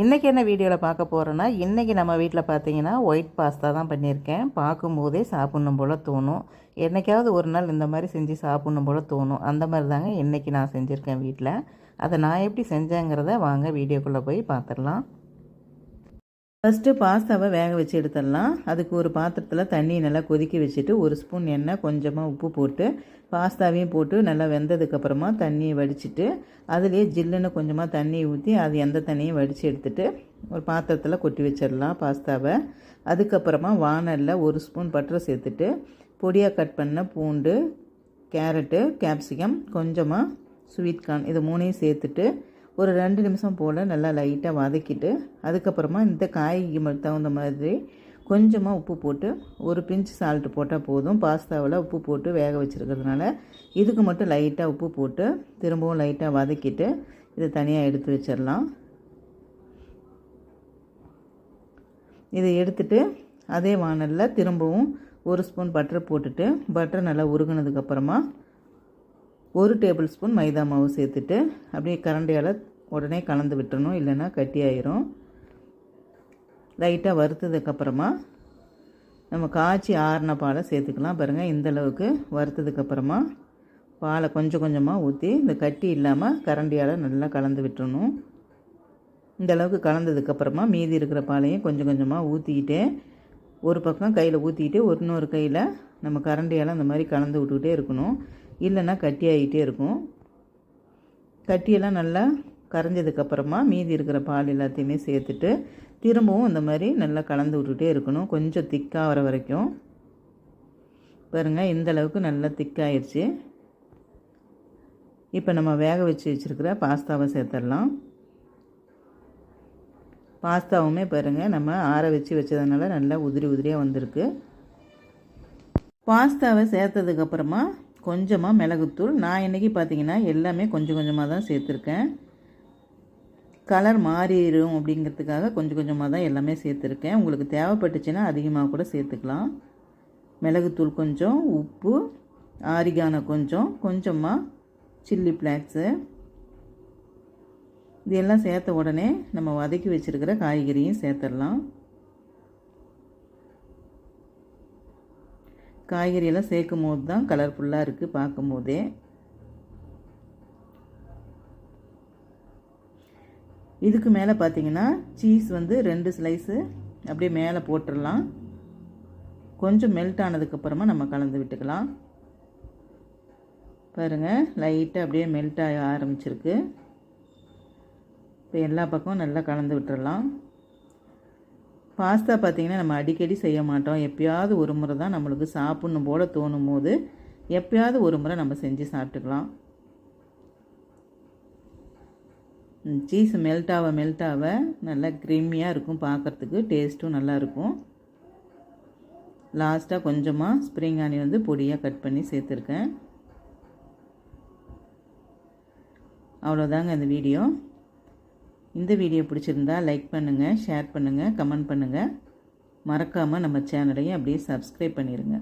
இன்றைக்கி என்ன வீடியோவில் பார்க்க போகிறோன்னா இன்றைக்கி நம்ம வீட்டில் பார்த்தீங்கன்னா ஒயிட் பாஸ்தா தான் பண்ணியிருக்கேன். பார்க்கும்போதே சாப்பிட்ணும் போல் தோணும். என்னைக்காவது ஒரு நாள் இந்த மாதிரி செஞ்சு சாப்பிட்ணும் போல் தோணும். அந்த மாதிரி தாங்க இன்றைக்கி நான் செஞ்சுருக்கேன் வீட்டில் அதை நான் எப்படி செஞ்சேங்கிறத வாங்க வீடியோக்குள்ளே போய் பார்த்துடலாம் ஃபஸ்ட்டு பாஸ்தாவை வேக வச்சு எடுத்துடலாம். அதுக்கு ஒரு பாத்திரத்தில் தண்ணி நல்லா கொதிக்க வச்சுட்டு ஒரு ஸ்பூன் எண்ணெய் கொஞ்சமாக உப்பு போட்டு பாஸ்தாவையும் போட்டு நல்லா வெந்ததுக்கப்புறமா தண்ணியை வடிச்சிட்டு அதுலேயே ஜில்லுன்னு கொஞ்சமாக தண்ணி ஊற்றி அது எந்த தண்ணியும் வடித்து எடுத்துட்டு ஒரு பாத்திரத்தில் கொட்டி வச்சிடலாம் பாஸ்தாவை. அதுக்கப்புறமா வானலில் ஒரு ஸ்பூன் பட்டரை சேர்த்துட்டு பொடியாக கட் பண்ண பூண்டு கேரட்டு கேப்சிகம் கொஞ்சமாக ஸ்வீட் கார்ன் இது மூணையும் சேர்த்துட்டு ஒரு ரெண்டு நிமிஷம் போல் நல்லா லைட்டாக வதக்கிட்டு அதுக்கப்புறமா இந்த காய்க்கு தகுந்த மாதிரி கொஞ்சமாக உப்பு போட்டு ஒரு பிஞ்ச் சால்ட்டு போட்டால் போதும். பாஸ்தாவில் உப்பு போட்டு வேக வச்சுருக்கிறதுனால இதுக்கு மட்டும் லைட்டாக உப்பு போட்டு திரும்பவும் லைட்டாக வதக்கிட்டு இதை தனியாக எடுத்து வச்சிடலாம். இதை எடுத்துட்டு அதே வானலில் திரும்பவும் ஒரு ஸ்பூன் பட்டர் போட்டுட்டு பட்டர் நல்லா உருகுனதுக்கப்புறமா ஒரு டேபிள் ஸ்பூன் மைதா மாவு சேர்த்துட்டு அப்படியே கரண்டியால் உடனே கலந்து விட்டுறணும் இல்லைன்னா கட்டி ஆயிரும். லைட்டாக வறுத்ததுக்கப்புறமா நம்ம காய்ச்சி ஆறின பாலை சேர்த்துக்கலாம். பாருங்கள் இந்தளவுக்கு வறுத்ததுக்கப்புறமா பாலை கொஞ்சம் கொஞ்சமாக ஊற்றி இந்த கட்டி இல்லாமல் கரண்டியால் நல்லா கலந்து விட்டுறணும். இந்த அளவுக்கு கலந்ததுக்கப்புறமா மீதி இருக்கிற பாலையும் கொஞ்சம் கொஞ்சமாக ஊற்றிக்கிட்டே ஒரு பக்கம் கையில் ஊற்றிக்கிட்டு ஒரு இன்னொரு கையில் நம்ம கரண்டியால் அந்த மாதிரி கலந்து விட்டுக்கிட்டே இருக்கணும். இல்லைன்னா கட்டி ஆகிட்டே இருக்கும். கட்டியெல்லாம் நல்லா கரைஞ்சதுக்கப்புறமா மீதி இருக்கிற பால் எல்லாத்தையுமே சேர்த்துட்டு திரும்பவும் இந்த மாதிரி நல்லா கலந்து விட்டுட்டே இருக்கணும். கொஞ்சம் திக்காக வர வரைக்கும். பாருங்கள் இந்த அளவுக்கு நல்லா திக்காயிடுச்சு இப்போ நம்ம வேக வச்சு வச்சுருக்கிற பாஸ்தாவை சேர்த்துடலாம். பாஸ்தாவுமே பாருங்கள் நம்ம ஆற வச்சு வச்சதுனால நல்லா உதிரி உதிரியாக வந்திருக்கு. பாஸ்தாவை சேர்த்ததுக்கப்புறமா கொஞ்சமாக மிளகுத்தூள். நான் இன்றைக்கி பார்த்தீங்கன்னா எல்லாமே கொஞ்சம் கொஞ்சமாக தான் சேர்த்துருக்கேன். கலர் மாறிடும் அப்படிங்கிறதுக்காக கொஞ்சம் கொஞ்சமாக தான் எல்லாமே சேர்த்துருக்கேன். உங்களுக்கு தேவைப்பட்டுச்சுன்னா அதிகமாக கூட சேர்த்துக்கலாம். மிளகுத்தூள் கொஞ்சம் உப்பு ஆரிகான கொஞ்சம் கொஞ்சமாக சில்லி ஃப்ளாக்ஸு. இது எல்லாம் சேர்த்த உடனே நம்ம வதக்கி வச்சுருக்கிற காய்கறியும் சேர்த்துடலாம். காய்கறியெல்லாம் சேர்க்கும் போது தான் கலர்ஃபுல்லாக இருக்குது பார்க்கும் போதே இதுக்கு மேலே பார்த்தீங்கன்னா சீஸ் வந்து ரெண்டு ஸ்லைஸு அப்படியே மேலே போட்டுடலாம் கொஞ்சம் மெல்ட் ஆனதுக்கப்புறமா நம்ம கலந்து விட்டுக்கலாம். பாருங்கள் லைட்டாக அப்படியே மெல்ட் ஆக ஆரம்பிச்சிருக்கு. இப்போ எல்லா பக்கமும் நல்லா கலந்து விட்டுடலாம் பாஸ்தா பார்த்திங்கன்னா நம்ம அடிக்கடி செய்ய மாட்டோம். எப்பயாவது ஒரு முறை தான் நம்மளுக்கு சாப்பிட்ணும் போல் தோணும் போது எப்பயாவது ஒரு முறை நம்ம செஞ்சு சாப்பிட்டுக்கலாம். சீஸ் மெல்ட்டாக மெல்ட்டாக நல்லா க்ரீமியாக இருக்கும் பார்க்குறதுக்கு டேஸ்ட்டும் நல்லாயிருக்கும் லாஸ்ட்டாக கொஞ்சமாக ஸ்ப்ரிங் ஆனி வந்து பொடியாக கட் பண்ணி சேர்த்துருக்கேன். அவ்வளோதாங்க இந்த வீடியோ இந்த வீடியோ பிடிச்சிருந்தா லைக் பண்ணுங்கள் ஷேர் பண்ணுங்கள் கமெண்ட் பண்ணுங்கள் மறக்காமல் நம்ம சேனலையும் அப்படியே சப்ஸ்கிரைப் பண்ணிடுங்க